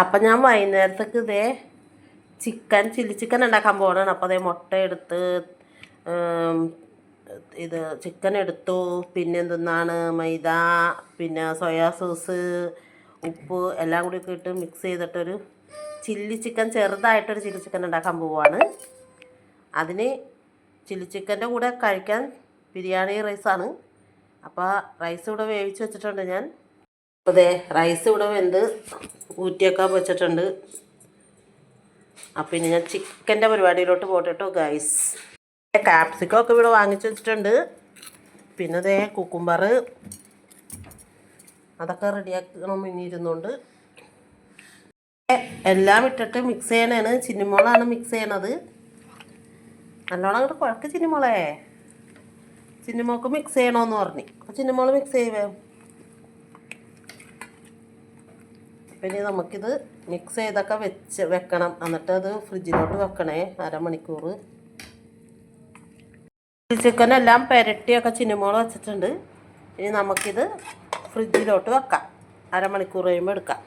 അപ്പം ഞാൻ വൈകുന്നേരത്തേക്ക് ഇതേ ചിക്കൻ ചില്ലി ചിക്കൻ ഉണ്ടാക്കാൻ പോകണം അപ്പോൾ അതേ മുട്ട എടുത്ത് ഇത് ചിക്കൻ എടുത്തു. പിന്നെ എന്തെന്നാണ്? മൈദ പിന്നെ സോയാ സോസ് ഉപ്പ് എല്ലാം കൂടി ഒക്കെ ഇട്ട് മിക്സ് ചെയ്തിട്ടൊരു ചില്ലി ചിക്കൻ ചെറുതായിട്ടൊരു ചില്ലി ചിക്കൻ ഉണ്ടാക്കാൻ പോവുകയാണ് അതിന് ചില്ലി ചിക്കന്റെ കൂടെ കഴിക്കാൻ ബിരിയാണി റൈസാണ്. അപ്പോൾ റൈസ് ഇവിടെ വേവിച്ച് വെച്ചിട്ടുണ്ട് ഞാൻ. അപ്പോൾ ദേ റൈസ് ഇവിടെ വെന്ത് ഊറ്റിയൊക്കെ വെച്ചിട്ടുണ്ട്. അപ്പം ഇനി ഞാൻ ചിക്കന്റെ പരിപാടിയിലോട്ട് പോട്ടെ കേട്ടോ ഗൈസ് കാപ്സിക്കോ ഒക്കെ ഇവിടെ വാങ്ങിച്ചു വെച്ചിട്ടുണ്ട്. പിന്നെ അതേ കുക്കുംബർ അതൊക്കെ റെഡിയാക്കണം ഇനി ഇരുന്നുകൊണ്ട് എല്ലാം ഇട്ടിട്ട് മിക്സ് ചെയ്യണതാണ് ചിന്നിമോളാണ് മിക്സ് ചെയ്യണത്. നല്ലോണം അങ്ങോട്ട് കുഴക്ക് ചിന്നിമോളെ. ചിന്നിമോൾക്ക് മിക്സ് ചെയ്യണമെന്ന് പറഞ്ഞു. അപ്പോൾ ചിന്നിമോൾ മിക്സ് ചെയ്യുവേ? പിന്നെ നമുക്കിത് മിക്സ് ചെയ്തൊക്കെ വെച്ച് വെക്കണം. എന്നിട്ട് അത് ഫ്രിഡ്ജിലോട്ട് വെക്കണേ. അരമണിക്കൂർ. ചിക്കൻ എല്ലാം പെരട്ടിയൊക്കെ ചിനിമോൾ വെച്ചിട്ടുണ്ട്. ഇനി നമുക്കിത് ഫ്രിഡ്ജിലോട്ട് വെക്കാം. അരമണിക്കൂർ കഴിയുമ്പോൾ എടുക്കാം.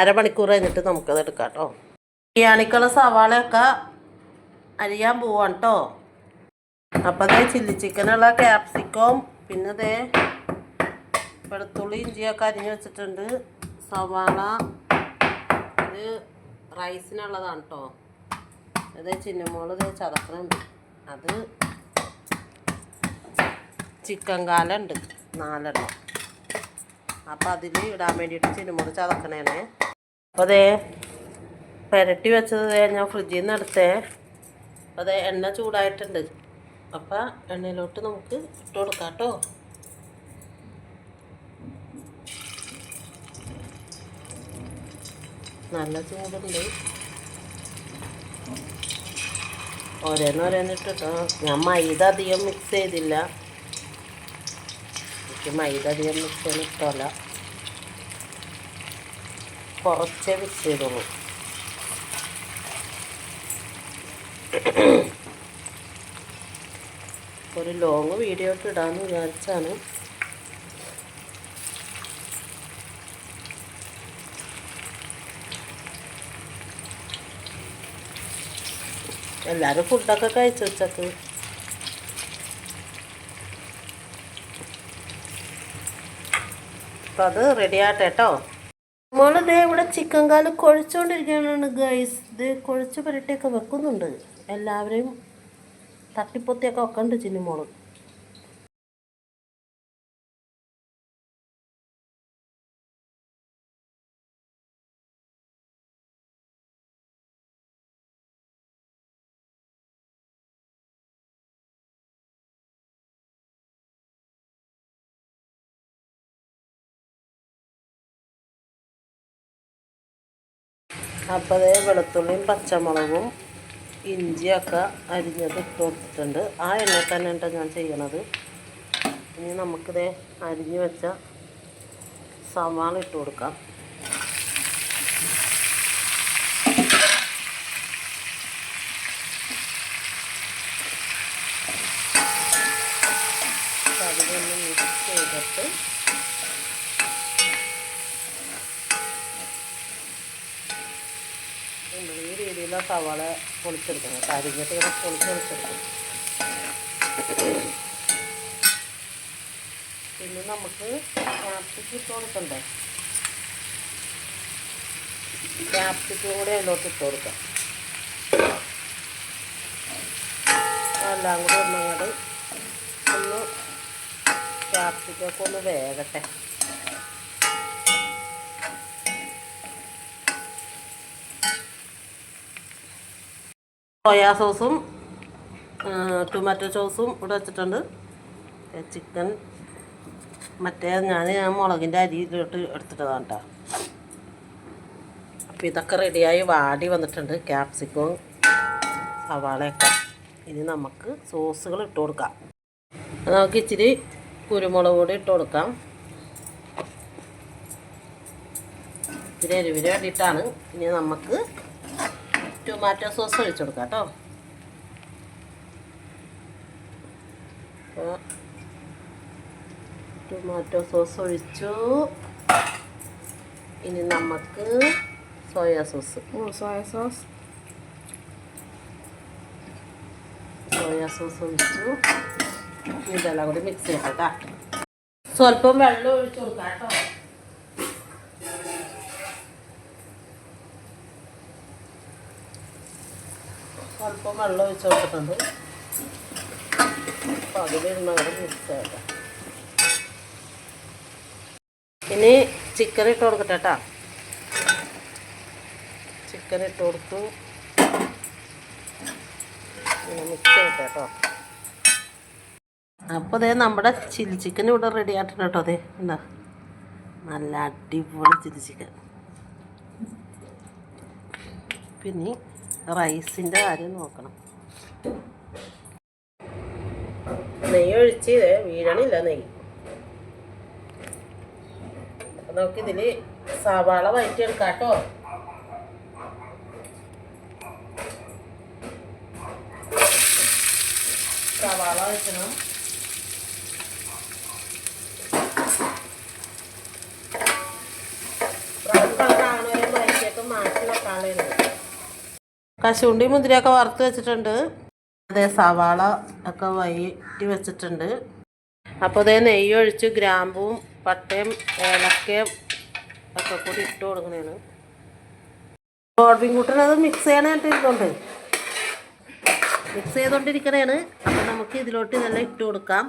അരമണിക്കൂർ കഴിഞ്ഞിട്ട് നമുക്കത് എടുക്കാം കേട്ടോ. ബിരിയാണിക്കുള്ള സവാളയൊക്കെ അരിയാൻ പോവാണ് കേട്ടോ. അപ്പം അതേ ചില്ലി ചിക്കനുള്ള ക്യാപ്സിക്കോം പിന്നെ അതേ വെളുത്തുള്ളി ഇഞ്ചിയൊക്കെ അരിഞ്ഞ് വെച്ചിട്ടുണ്ട്. സവാള ഇത് റൈസിനുള്ളതാണ് കേട്ടോ ഇത് ചിന്നമോൾ ഇത് ചതക്കണുണ്ട്. അത് ചിക്കൻ കാലുണ്ട് നാലെണ്ണം. അപ്പോൾ അതിൽ ഇടാൻ വേണ്ടിയിട്ട് ചിന്നമോൾ ചതക്കണേനെ അപ്പോൾ അതേ പെരട്ടി വെച്ചത് ഞാൻ ഫ്രിഡ്ജിൽ നിന്ന് എടുത്തേ. അപ്പോൾ അതേ എണ്ണ ചൂടായിട്ടുണ്ട്. അപ്പം എണ്ണയിലോട്ട് നമുക്ക് ഇട്ട് കൊടുക്കാം കേട്ടോ നല്ല ചൂടുണ്ട്. ഓരോന്ന് ഓരോന്ന് ഇട്ടിട്ടോ. ഞാൻ മൈദ അധികം മിക്സ് ചെയ്തില്ല. എനിക്ക് മൈദ അധികം മിക്സ് ചെയ്യാൻ ഇഷ്ടമല്ല. കുറച്ചേ മിക്സ് ചെയ്തോളൂ. ഒരു ലോങ് വീഡിയോ ഇട്ട് ഇടാമെന്ന് വിചാരിച്ചാണ് എല്ലാവരും ഫുഡൊക്കെ കഴിച്ചു ഉച്ചയ്ക്ക്? അപ്പം അത് റെഡി ആട്ടെ കേട്ടോ നമ്മളിത് ഇവിടെ ചിക്കൻ കാൽ കുഴച്ചുകൊണ്ടിരിക്കുകയാണ് ഗൈസ് ഇത് കുഴച്ച് പുരട്ടിയൊക്കെ വെക്കുന്നുണ്ട്. എല്ലാവരെയും തട്ടിപ്പൊത്തിയൊക്കെ വെക്കണ്ട് ചിന്നിമോൾ അപ്പോൾ വെളുത്തുള്ളിയും പച്ചമുളകും ഇഞ്ചിയൊക്കെ അരിഞ്ഞത് ഇട്ട് കൊടുത്തിട്ടുണ്ട്. ആ എണ്ണ തന്നെ ഉണ്ട് ഞാൻ ചെയ്യണത്. ഇനി നമുക്കിത് അരിഞ്ഞ് വെച്ച സവാള ഇട്ട് കൊടുക്കാം. സവാള പൊളിച്ചെടുക്കണം അരിഞ്ഞിട്ട് ഇങ്ങനെ പൊളിച്ച് പൊളിച്ചെടുക്കണം. പിന്നെ നമുക്ക് ക്യാപ്സിക്ക് ഇട്ട് കൊടുക്കണ്ടേ? ക്യാപ്സിക്കും കൂടെ അതിലോട്ട് ഇട്ട് കൊടുക്കാം. എല്ലാം കൂടെ ഒന്നങ്ങോട്ട് ഒന്ന് ക്യാപ്സിക്കൊക്കെ ഒന്ന് വേകട്ടെ. സോയാ സോസും ടൊമാറ്റോ സോസും ഇവിടെ വെച്ചിട്ടുണ്ട്. ചിക്കൻ മറ്റേ ഞാൻ ഞാൻ മുളകിന്റെ അരിയിലോട്ട് എടുത്തിട്ടതാണ് കേട്ടോ അപ്പോൾ ഇതൊക്കെ റെഡിയായി വാടി വന്നിട്ടുണ്ട്. ക്യാപ്സിക്കവും സവാളയൊക്കെ. ഇനി നമുക്ക് സോസുകൾ ഇട്ട് കൊടുക്കാം. നമുക്ക് ഇച്ചിരി കുരുമുളക് കൂടി ഇട്ട് കൊടുക്കാം. ഇച്ചിരി എരിവിന് വേണ്ടിയിട്ടാണ്. ഇനി നമുക്ക് ടൊമാറ്റോ സോസ് ഒഴിച്ചു കൊടുക്കാം കേട്ടോ. ടൊമാറ്റോ സോസ് ഒഴിച്ചു. ഇനി നമുക്ക് സോയാ സോസ്. ഓ സോയ സോസ്. സോയാ സോസ് ഒഴിച്ചു. ഇതെല്ലാം കൂടി മിക്സ് ചെയ്യട്ടെ സ്വല്പം വെള്ളം ഒഴിച്ചു കൊടുക്കാം കേട്ടോ. സ്വല്പം വെള്ളം ഒഴിച്ചു കൊടുത്തിട്ടുണ്ട്. അപ്പോൾ അതിലിരുന്ന് അവിടെ മിക്സ് ആക്കാം. ഇനി ചിക്കൻ ഇട്ട് കൊടുക്കട്ടെ കേട്ടോ ചിക്കൻ ഇട്ട് കൊടുത്തു. മിക്സ് ചെയ്യട്ടെ അപ്പോൾ ഇതേ നമ്മുടെ ചില്ലി ചിക്കൻ ഇവിടെ റെഡി ആയിട്ടുണ്ട് കേട്ടോ അതെ എന്താ നല്ല അടിപൊളി ചില്ലി ചിക്കൻ പിന്നെ റൈസിന്റെ കാര്യം നോക്കണം. നെയ്യ് ഒഴിച്ച് വീഴണില്ല നെയ്യ്. അപ്പം നമുക്കിതിൽ സവാള വഴറ്റിയെടുക്കാം കേട്ടോ. സവാള വെക്കണം കശുണ്ടി മുന്തിരിയൊക്കെ വറുത്ത് വെച്ചിട്ടുണ്ട്. അതെ സവാള ഒക്കെ വഴറ്റി വെച്ചിട്ടുണ്ട്. അപ്പോൾ അതേ നെയ്യ് ഒഴിച്ച് ഗ്രാമ്പും പട്ടയും ഏലക്കയും ഒക്കെ കൂടി ഇട്ട് കൊടുക്കണേണ് ഗോഡ്ബിൻ കൂട്ടനത് മിക്സ് ചെയ്യാനായിട്ടിരുന്നുണ്ട് മിക്സ് ചെയ്തുകൊണ്ടിരിക്കണേണ് അപ്പം നമുക്ക് ഇതിലോട്ട് ഇതെല്ലാം ഇട്ട് കൊടുക്കാം.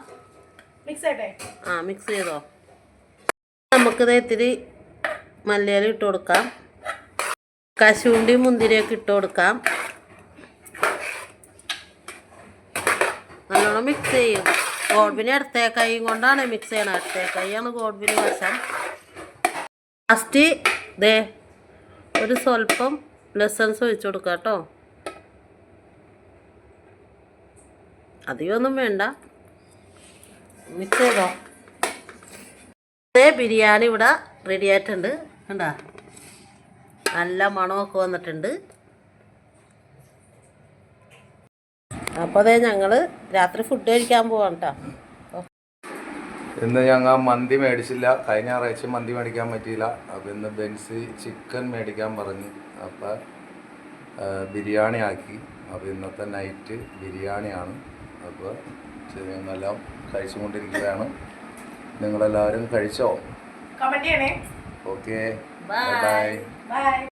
മിക്സ് ആയിട്ടെ ആ മിക്സ് ചെയ്തോ? നമുക്കിത് ഇത്തിരി മല്ലിയില ഇട്ട് കൊടുക്കാം. കശുവണ്ടി മുന്തിരിയൊക്കെ ഇട്ട് കൊടുക്കാം. നല്ലോണം മിക്സ് ചെയ്യും. ഗോഡ്ബിന് ഇടത്തേ കൊണ്ടാണ് മിക്സ് ചെയ്യണത്. ഇടത്തേ കൈയാണ് ഗോഡ്ബിന് വശം. ലാസ്റ്റ് ദേ ഒരു സ്വല്പം ലെസൺസ് ഒഴിച്ചു കൊടുക്കാം കേട്ടോ. അധികമൊന്നും വേണ്ട. മിക്സ് ചെയ്തോ. ബിരിയാണി ഇവിടെ റെഡി ആയിട്ടുണ്ട്. കണ്ടാ? നല്ല മണമൊക്കെ വന്നിട്ടുണ്ട്. അപ്പോൾ അതേ ഞങ്ങൾ രാത്രി ഫുഡ് കഴിക്കാൻ പോവാണ് കേട്ടോ ഇന്ന് ഞങ്ങൾ മന്തി മേടിച്ചില്ല. കഴിഞ്ഞ ഞായറാഴ്ച മന്തി മേടിക്കാൻ പറ്റിയില്ല. അപ്പം ഇന്ന് ബെൻസി ചിക്കൻ മേടിക്കാൻ പറഞ്ഞു. അപ്പം ബിരിയാണി ആക്കി. അപ്പോൾ ഇന്നത്തെ നൈറ്റ് ബിരിയാണിയാണ്. അപ്പോൾ ഞങ്ങളെല്ലാം കഴിച്ചുകൊണ്ടിരിക്കുകയാണ്. നിങ്ങളെല്ലാവരും കഴിച്ചോ? ഓക്കെ. Bye. ബൈ. ബൈ